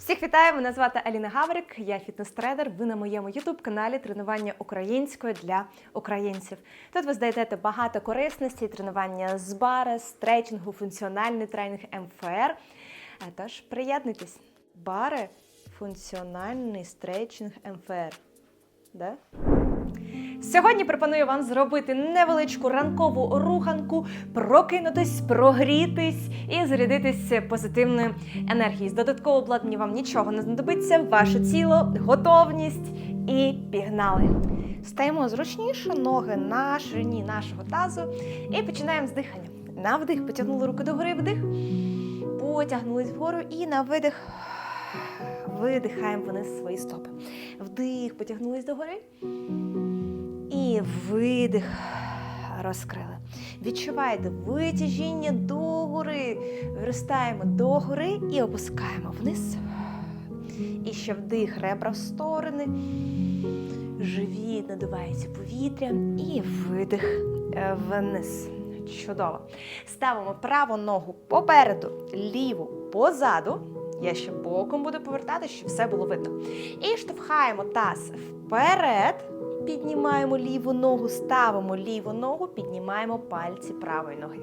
Всіх вітаю! Мене звати Аліна Гаврик, я фітнес-тренер. Ви на моєму ютуб-каналі тренування українською для українців. Тут ви знайдете багато корисності, тренування з бара, стретчингу, функціональний тренінг МФР. Тож приєднуйтесь. Бари, функціональний стретчинг МФР. Да? Сьогодні пропоную вам зробити невеличку ранкову руханку, прокинутись, прогрітись і зарядитись позитивною енергією. З додаткового обладнання вам нічого не знадобиться, ваше тіло, готовність і пігнали. Стаємо зручніше, ноги на ширині нашого тазу і починаємо з дихання. На вдих потягнули руки догори, вдих, потягнулись вгору і на видих. Видихаємо вниз свої стопи. Вдих, потягнулись догори. І видих. Розкрили. Відчуваєте витяжіння догори. Виростаємо догори і опускаємо вниз. І ще вдих, ребра в сторони. Живіт надувається повітря. І видих е, вниз. Чудово. Ставимо праву ногу попереду, ліву позаду. Я ще боком буду повертати, щоб все було видно. І штовхаємо таз вперед. Піднімаємо ліву ногу, ставимо ліву ногу, піднімаємо пальці правої ноги.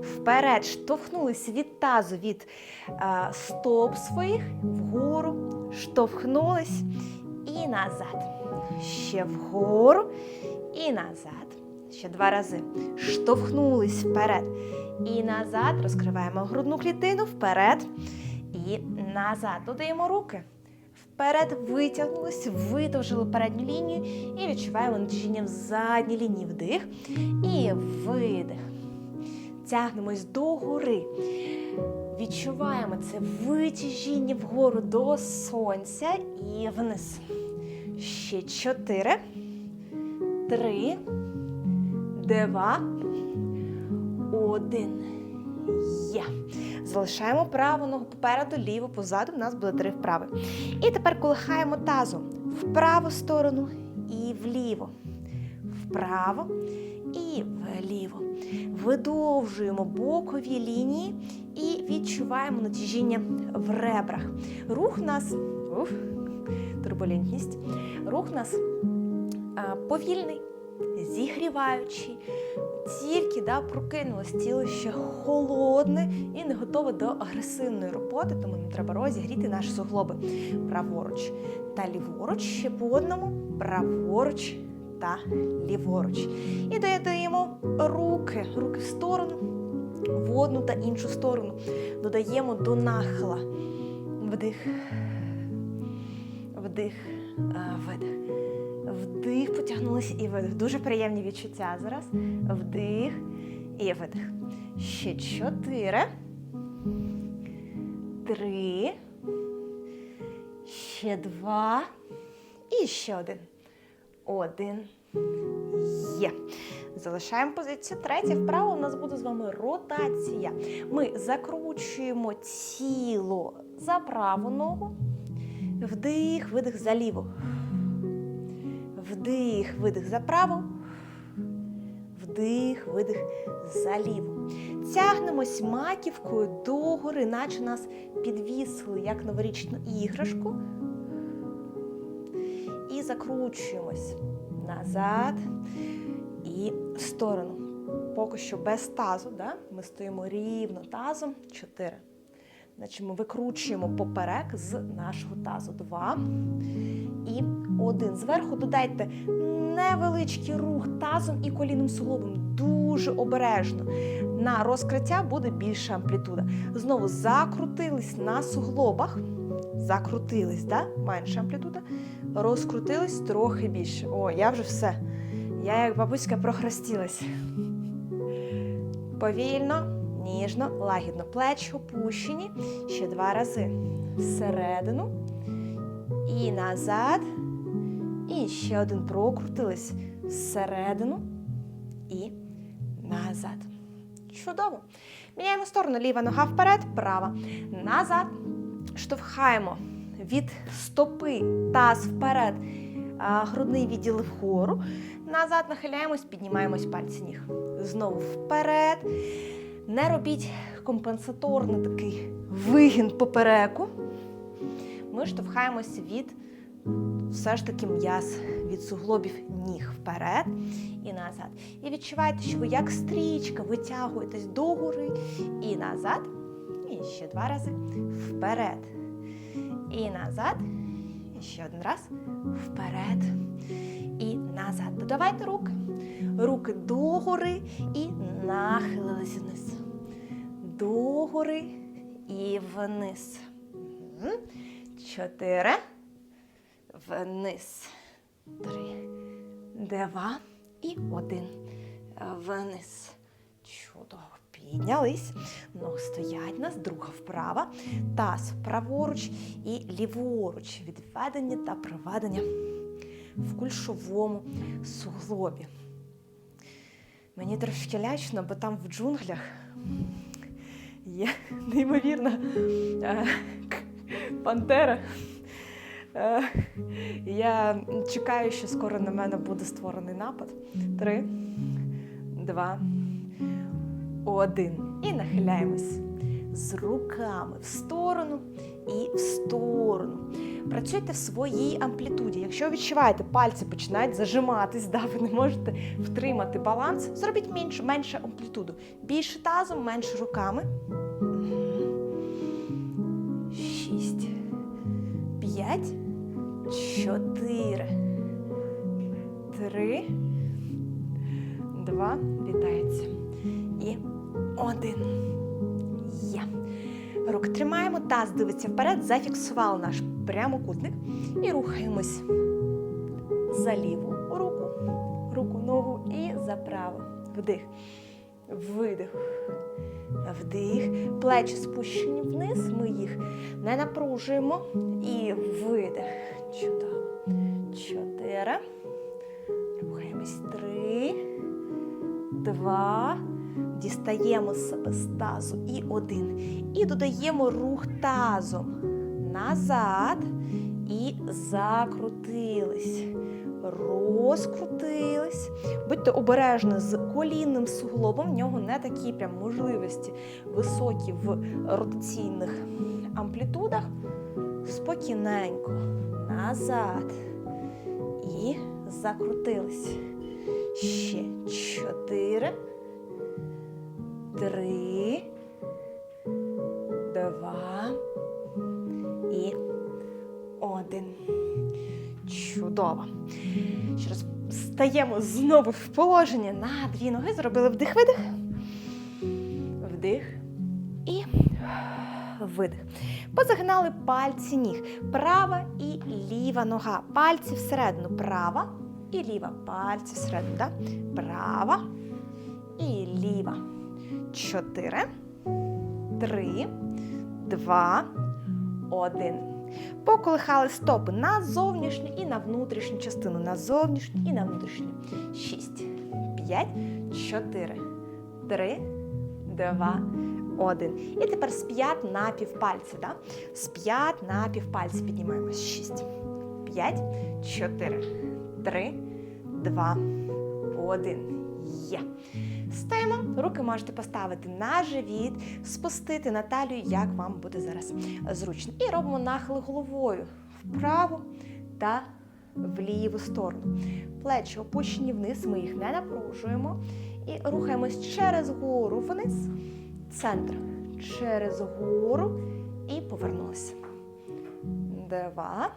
Вперед штовхнулись від тазу, від е, стоп своїх, вгору, штовхнулись і назад. Ще вгору і назад. Ще два рази. Штовхнулись вперед і назад. Розкриваємо грудну клітину вперед і назад. Додаємо руки. Вперед витягнулись, видовжили передню лінію і відчуваємо натяжіння в задній лінії вдих і видих. Тягнемось догори. Відчуваємо це витяжіння вгору до сонця і вниз. Ще чотири, три, два, один. Є. Залишаємо праву ногу попереду, ліву позаду. У нас буде три вправи. І тепер колихаємо тазом в праву сторону і вліво. Вправо і вліво. Видовжуємо бокові лінії і відчуваємо натяжіння в ребрах. Рух нас уф, турбулентність. Рух нас а, повільний, зігріваючий. Тільки да, прокинулось тіло ще холодне і не готове до агресивної роботи, тому нам треба розігріти наші суглоби праворуч та ліворуч, ще по одному, праворуч та ліворуч. І додаємо руки, руки в сторону, в одну та іншу сторону. Додаємо до нахила. Вдих, вдих, а, видих. Вдих, потягнулися і видих. Дуже приємні відчуття зараз. Вдих і видих. Ще чотири. Три. Ще два. І ще один. Один. Є. Залишаємо позицію. Третя вправа у нас буде з вами ротація. Ми закручуємо тіло за праву ногу. Вдих, видих за ліву. Вдих, видих за праву. Вдих, видих за ліву. Тягнемось маківкою догори, наче нас підвісили, як новорічну іграшку. І закручуємось назад і в сторону. Поки що без тазу. Да? Ми стоїмо рівно тазом. Чотири. Значить, ми викручуємо поперек з нашого тазу. Два. І один. Зверху додайте невеличкий рух тазом і колінним суглобом. Дуже обережно. На розкриття буде більша амплітуда. Знову закрутились на суглобах. Закрутились, да? менша амплітуда. Розкрутились трохи більше. О, я вже все. Я як бабуська прохрестілась. Повільно, ніжно, лагідно. Плечі опущені. Ще два рази. Всередину. І назад. І ще один прокрутились всередину і назад. Чудово. Міняємо сторону. Ліва нога вперед, права. Назад. Штовхаємо від стопи таз вперед, грудний відділ вгору. Назад нахиляємось, піднімаємось пальці ніг. Знову вперед. Не робіть компенсаторний такий вигін попереку. ми штовхаємося від все ж таки м'яз від суглобів ніг вперед і назад. І відчуваєте, що ви як стрічка витягуєтесь догори і назад. І ще два рази вперед. І назад. І ще один раз. Вперед. І назад. Додавайте руки. Руки догори і нахилилися вниз. Догори і вниз. Чотири. Вниз. Три. Два. І один. Вниз. Чудово. Піднялись. Ноги стоять нас, друга вправа. Таз праворуч і ліворуч. Відведення та приведення в кульшовому суглобі. Мені трошки лячно, бо там в джунглях є неймовірна е, пантера. Е, Я чекаю, що скоро на мене буде створений напад. Три, два, один. І нахиляємось з руками в сторону і в сторону. Працюйте в своїй амплітуді. Якщо відчуваєте, пальці починають зажиматись, да, ви не можете втримати баланс, зробіть менше, менше амплітуду. Більше тазом, менше руками. Шість. П'ять. Чотири. Три. Два. Вітається. І один. Є. Руки тримаємо, таз дивиться вперед, зафіксували наш прямокутник і рухаємось за ліву руку, руку, ногу і за праву. Вдих. Видих. Вдих. Плечі спущені вниз. Ми їх не напружуємо. І видих. Чудово. Чотири. Рухаємось. Три. Два. Дістаємо себе з тазу. І один. І додаємо рух тазом. Назад. І закрутились. Розкрутились. Будьте обережні з колінним суглобом. В нього не такі прям можливості високі в ротаційних амплітудах. Спокійненько. Назад. І закрутились. Ще чотири. Три. Два. І один. Чудово. Ще раз стаємо знову в положення на дві ноги. Зробили вдих-видих. Вдих. І видих. Позагинали пальці ніг. Права і ліва нога. Пальці всередину. Права і ліва. Пальці всередину. Да? Права і ліва. Чотири. Три. Два. Один. Поколихали стопи на зовнішню і на внутрішню частину. На зовнішню і на внутрішню. Шість. П'ять. Чотири. Три. Два. Один. І тепер з п'ят на півпальці. Да? З п'ят на півпальці піднімаємось. Шість. П'ять. Чотири. Три. Два. Один. Є. Стоїмо, руки можете поставити на живіт, спустити на талію, як вам буде зараз зручно. І робимо нахили головою вправо та в ліву сторону. Плечі опущені вниз, ми їх не напружуємо. І рухаємось через гору вниз, центр, через гору і повернулися. Два.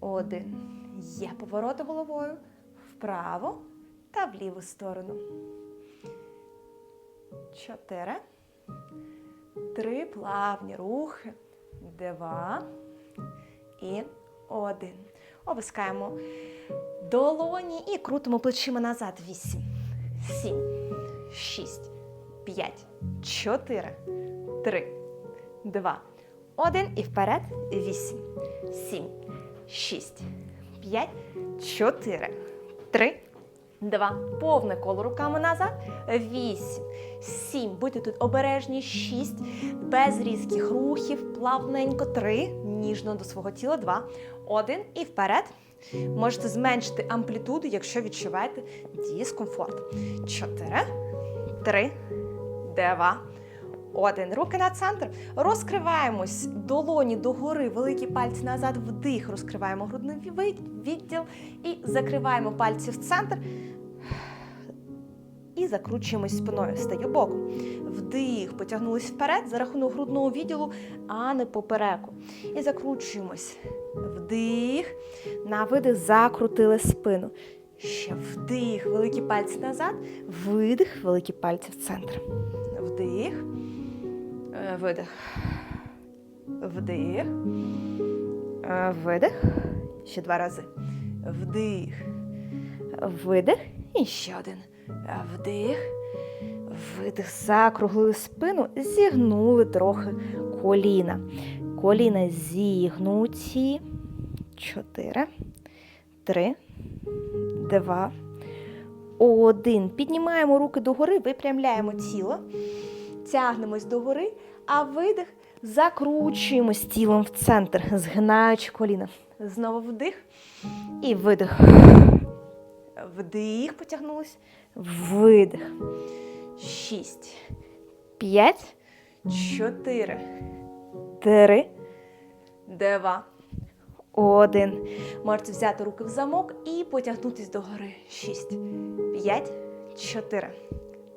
Один. Є повороти головою вправо та в ліву сторону. Чотири. Три плавні рухи. Два. І один. Опускаємо долоні і крутимо плечима назад. Вісім. Сім. Шість. П'ять. Чотири. Три. Два. Один. І вперед. Вісім. Сім. Шість. П'ять. Чотири. Три. Два. Повне коло руками назад. Вісім. Сім. Будьте тут обережні. Шість. Без різких рухів. Плавненько. Три. Ніжно до свого тіла. Два. Один. І вперед. Можете зменшити амплітуду, якщо відчуваєте дискомфорт. Чотири. Три. Два. Один. Руки на центр. Розкриваємось. Долоні догори, великі пальці назад. Вдих. Розкриваємо грудний відділ. І закриваємо пальці в центр. Закручуємось спиною. Стаю боком. Вдих. Потягнулись вперед за рахунок грудного відділу, а не попереку. І закручуємось. Вдих. На видих закрутили спину. Ще вдих, великі пальці назад, видих, великі пальці в центр. Вдих, е, видих. Вдих. е, Видих. Ще два рази. Вдих. Видих. І ще один. Вдих. Видих. Закруглили спину, зігнули трохи коліна. Коліна зігнуті. Чотири. Три. Два. Один. Піднімаємо руки догори, випрямляємо тіло. Тягнемось догори, а видих закручуємось тілом в центр, згинаючи коліна. Знову вдих і видих. Вдих, потягнулись. Видих. Шість. П'ять. Чотири. Три. Два. Один. Можете взяти руки в замок і потягнутись догори. Шість. П'ять. Чотири.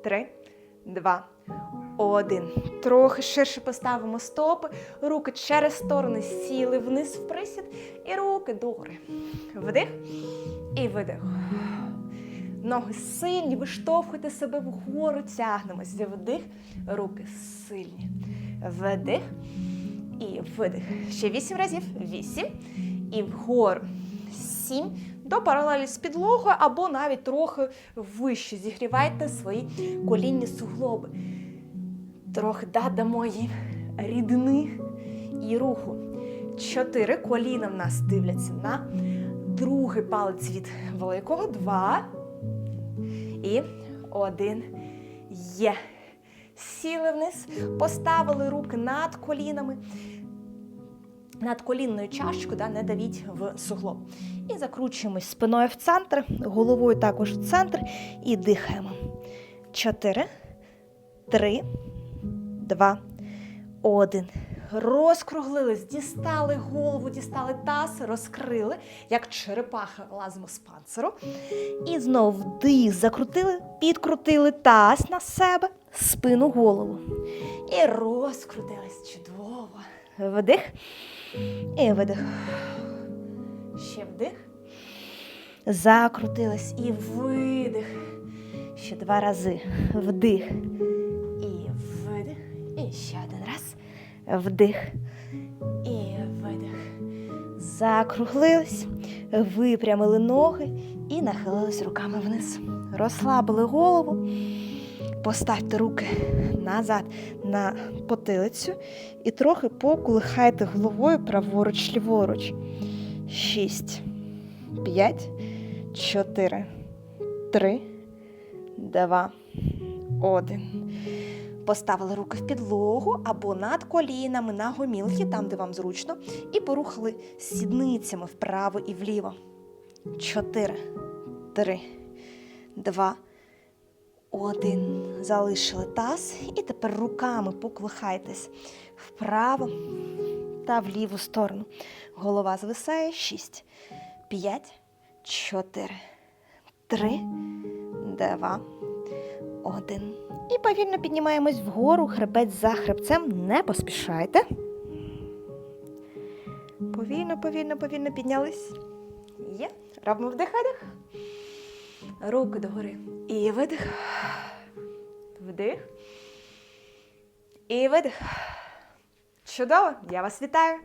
Три. Два. Один. Трохи ширше поставимо стопи. Руки через сторони сіли вниз в присід. І руки догори. Вдих і видих. Ноги сильні, виштовхуйте себе вгору, тягнемося. Вдих, руки сильні. Вдих і видих. Ще вісім разів. Вісім. І вгору. Сім. До паралелі з підлогою або навіть трохи вище. Зігрівайте свої колінні суглоби. Трохи додамо їм рідини і руху. Чотири. Коліна в нас дивляться на другий палець від великого. Два. І один. Є. Сіли вниз, поставили руки над колінами, над колінною чашечкою, да, не давіть в суглоб. І закручуємось спиною в центр, головою також в центр і дихаємо. Чотири, три, два, один. Розкруглились, дістали голову, дістали таз, розкрили, як черепаха лазимо з панциру. І знову вдих, закрутили, підкрутили таз на себе, спину, голову. І розкрутились чудово. Вдих і видих. Ще вдих. Закрутились і видих. Ще два рази. Вдих. І видих. І ще один. Вдих. І видих. Закруглились, випрямили ноги і нахилились руками вниз. Розслабили голову. Поставте руки назад на потилицю і трохи поколихайте головою праворуч ліворуч. Шість, п'ять, чотири, три, два, один. Поставили руки в підлогу або над колінами, на гомілки, там, де вам зручно, і порухали сідницями вправо і вліво. Чотири, три, два, один. Залишили таз. І тепер руками поклихайтесь вправо та в ліву сторону. Голова звисає. Шість, п'ять, чотири, три, два, один. І повільно піднімаємось вгору, хребець за хребцем. Не поспішайте. Повільно, повільно, повільно піднялись. Є. Робимо вдих. Руки догори. І видих. Вдих. І видих. Чудово! Я вас вітаю!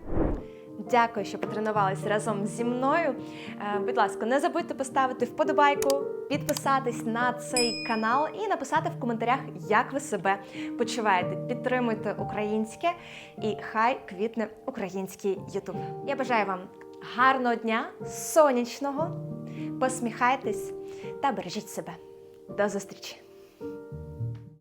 Дякую, що потренувалися разом зі мною. Е, Будь ласка, не забудьте поставити вподобайку, підписатись на цей канал і написати в коментарях, як ви себе почуваєте. Підтримуйте українське і хай квітне український Ютуб. Я бажаю вам гарного дня, сонячного, посміхайтесь та бережіть себе. До зустрічі!